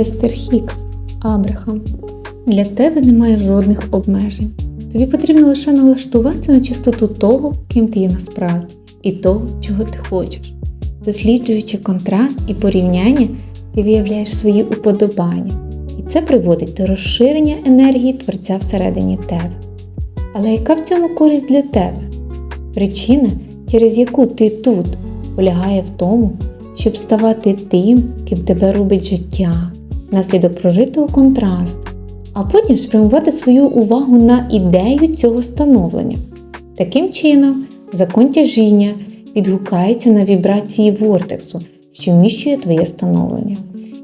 Естер Хікс, Абрахам. Для тебе немає жодних обмежень. Тобі потрібно лише налаштуватися на чистоту того, ким ти є насправді, і того, чого ти хочеш. Досліджуючи контраст і порівняння, ти виявляєш свої уподобання, і це приводить до розширення енергії Творця всередині тебе. Але яка в цьому користь для тебе? Причина, через яку ти тут, полягає в тому, щоб ставати тим, ким тебе робить життя, наслідок прожитого контрасту, а потім спрямувати свою увагу на ідею цього становлення. Таким чином, закон тяжіння відгукається на вібрації вортексу, що вміщує твоє становлення.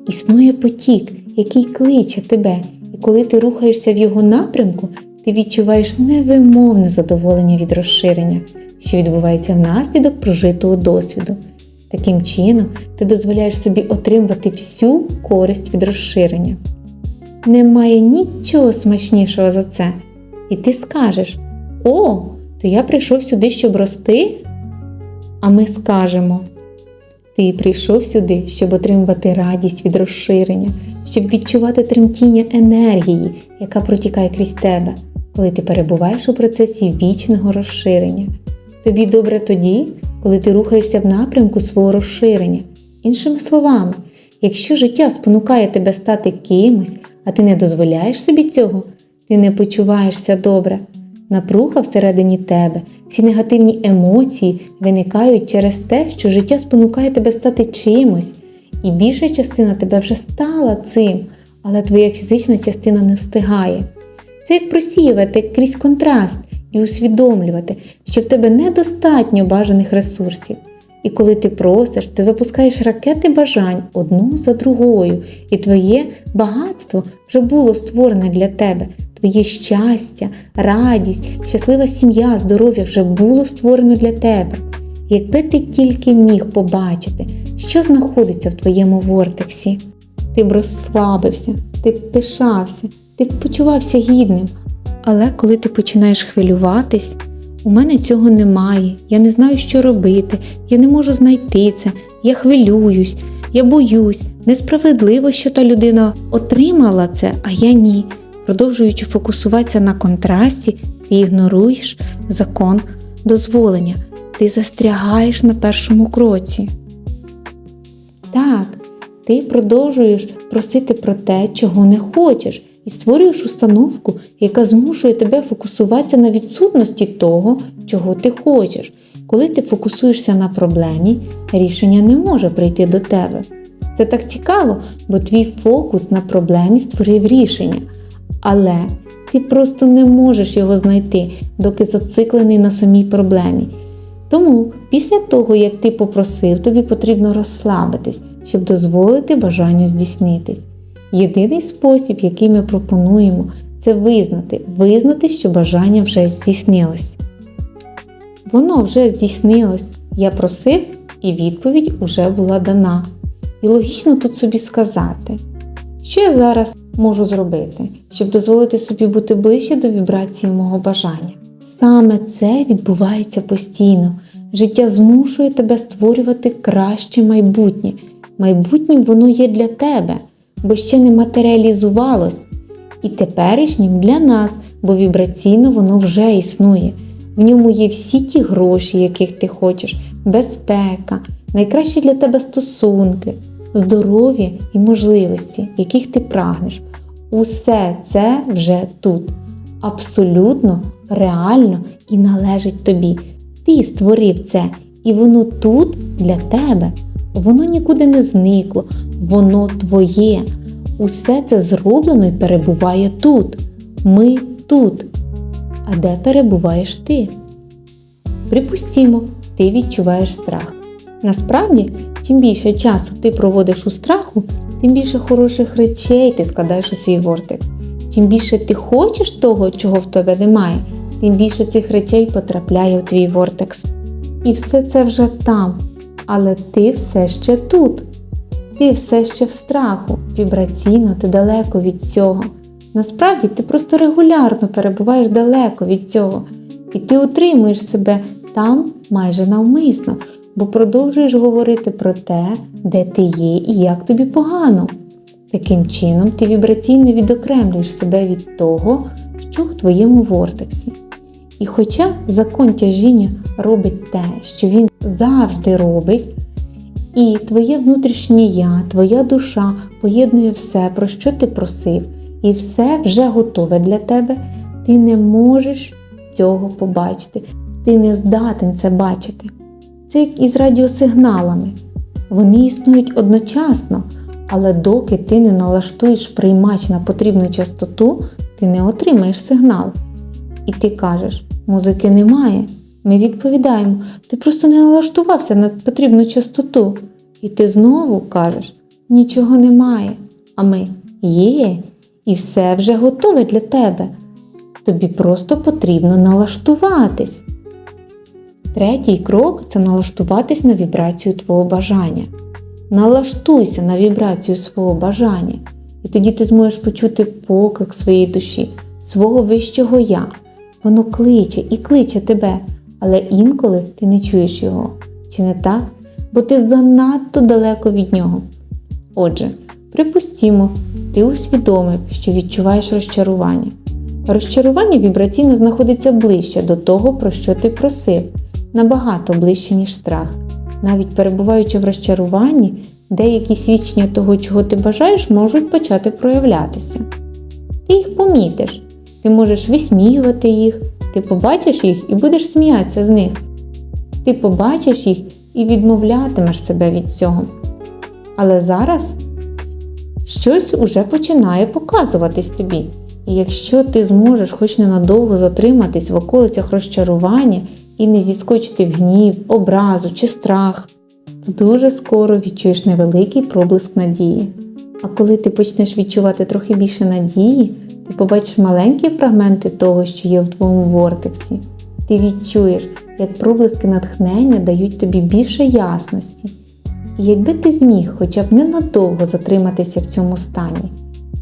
Існує потік, який кличе тебе, і коли ти рухаєшся в його напрямку, ти відчуваєш невимовне задоволення від розширення, що відбувається внаслідок прожитого досвіду. Таким чином, ти дозволяєш собі отримувати всю користь від розширення. Немає нічого смачнішого за це. І ти скажеш: О, то я прийшов сюди, щоб рости. А ми скажемо: Ти прийшов сюди, щоб отримувати радість від розширення, щоб відчувати тремтіння енергії, яка протікає крізь тебе, коли ти перебуваєш у процесі вічного розширення. Тобі добре тоді, коли ти рухаєшся в напрямку свого розширення. Іншими словами, якщо життя спонукає тебе стати кимось, а ти не дозволяєш собі цього, ти не почуваєшся добре. Напруга всередині тебе, всі негативні емоції виникають через те, що життя спонукає тебе стати чимось, і більша частина тебе вже стала цим, але твоя фізична частина не встигає. Це як просіювати крізь контраст і усвідомлювати, що в тебе недостатньо бажаних ресурсів. І коли ти просиш, ти запускаєш ракети бажань одну за другою, і твоє багатство вже було створене для тебе. Твоє щастя, радість, щаслива сім'я, здоров'я вже було створено для тебе. Якби ти тільки міг побачити, що знаходиться в твоєму вортексі, ти б розслабився, ти б пишався, ти б почувався гідним. Але коли ти починаєш хвилюватись, у мене цього немає, я не знаю, що робити, я не можу знайти це, я хвилююсь, я боюсь, несправедливо, що та людина отримала це, а я ні. Продовжуючи фокусуватися на контрасті, ти ігноруєш закон дозволення, ти застрягаєш на першому кроці. Так, ти продовжуєш просити про те, чого не хочеш, і створюєш установку, яка змушує тебе фокусуватися на відсутності того, чого ти хочеш. Коли ти фокусуєшся на проблемі, рішення не може прийти до тебе. Це так цікаво, бо твій фокус на проблемі створив рішення. Але ти просто не можеш його знайти, доки зациклений на самій проблемі. Тому після того, як ти попросив, тобі потрібно розслабитись, щоб дозволити бажанню здійснитись. Єдиний спосіб, який ми пропонуємо, це визнати, визнати, що бажання вже здійснилось. Воно вже здійснилось. Я просив, і відповідь уже була дана. І логічно тут собі сказати, що я зараз можу зробити, щоб дозволити собі бути ближче до вібрації мого бажання. Саме це відбувається постійно. Життя змушує тебе створювати краще майбутнє. Майбутнім воно є для тебе, бо ще не матеріалізувалось. І теперішнім для нас, бо вібраційно воно вже існує. В ньому є всі ті гроші, яких ти хочеш, безпека, найкращі для тебе стосунки, здоров'я і можливості, яких ти прагнеш. Усе це вже тут. Абсолютно, реально і належить тобі. Ти створив це, і воно тут для тебе. Воно нікуди не зникло, воно твоє. Усе це зроблено і перебуває тут. Ми тут. А де перебуваєш ти? Припустімо, ти відчуваєш страх. Насправді, чим більше часу ти проводиш у страху, тим більше хороших речей ти складаєш у свій вортекс. Чим більше ти хочеш того, чого в тебе немає, тим більше цих речей потрапляє в твій вортекс. І все це вже там. Але ти все ще тут. Ти все ще в страху, вібраційно ти далеко від цього. Насправді ти просто регулярно перебуваєш далеко від цього, і ти утримуєш себе там майже навмисно, бо продовжуєш говорити про те, де ти є і як тобі погано. Таким чином, ти вібраційно відокремлюєш себе від того, що в твоєму вортексі. І хоча закон тяжіння робить те, що він завжди робить, і твоє внутрішнє я, твоя душа поєднує все, про що ти просив, і все вже готове для тебе, ти не можеш цього побачити. Ти не здатен це бачити. Це як із радіосигналами. Вони існують одночасно, але доки ти не налаштуєш приймач на потрібну частоту, ти не отримаєш сигнал. І ти кажеш, музики немає. Ми відповідаємо, ти просто не налаштувався на потрібну частоту. І ти знову кажеш, нічого немає. А ми є, і все вже готове для тебе. Тобі просто потрібно налаштуватись. Третій крок це налаштуватись на вібрацію твого бажання. Налаштуйся на вібрацію свого бажання, і тоді ти зможеш почути поклик своєї душі, свого вищого я. Воно кличе і кличе тебе, але інколи ти не чуєш його. Чи не так? Бо ти занадто далеко від нього. Отже, припустімо, ти усвідомив, що відчуваєш розчарування. Розчарування вібраційно знаходиться ближче до того, про що ти просив, набагато ближче, ніж страх. Навіть перебуваючи в розчаруванні, деякі свідчення того, чого ти бажаєш, можуть почати проявлятися. Ти їх помітиш, ти можеш висміювати їх, ти побачиш їх і будеш сміятися з них. Ти побачиш їх і відмовлятимеш себе від цього. Але зараз щось уже починає показуватись тобі. І якщо ти зможеш хоч ненадовго затриматись в околицях розчарування і не зіскочити в гнів, образу чи страх, то дуже скоро відчуєш невеликий проблиск надії. А коли ти почнеш відчувати трохи більше надії, ти побачиш маленькі фрагменти того, що є в твоєму вортексі. Ти відчуєш, як проблиски натхнення дають тобі більше ясності. І якби ти зміг хоча б ненадовго затриматися в цьому стані,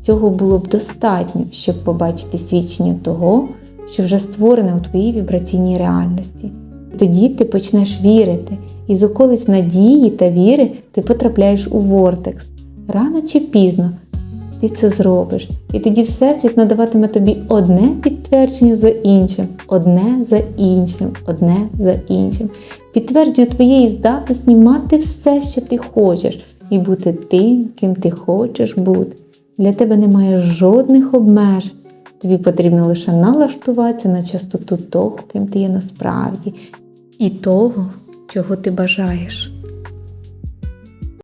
цього було б достатньо, щоб побачити свідчення того, що вже створене у твоїй вібраційній реальності. Тоді ти почнеш вірити, і з околиць надії та віри ти потрапляєш у вортекс. Рано чи пізно ти це зробиш, і тоді Всесвіт надаватиме тобі одне підтвердження за іншим, одне за іншим, одне за іншим. Підтвердження твоєї здатності мати все, що ти хочеш, і бути тим, ким ти хочеш бути. Для тебе немає жодних обмежень. Тобі потрібно лише налаштуватися на частоту того, ким ти є насправді, і того, чого ти бажаєш.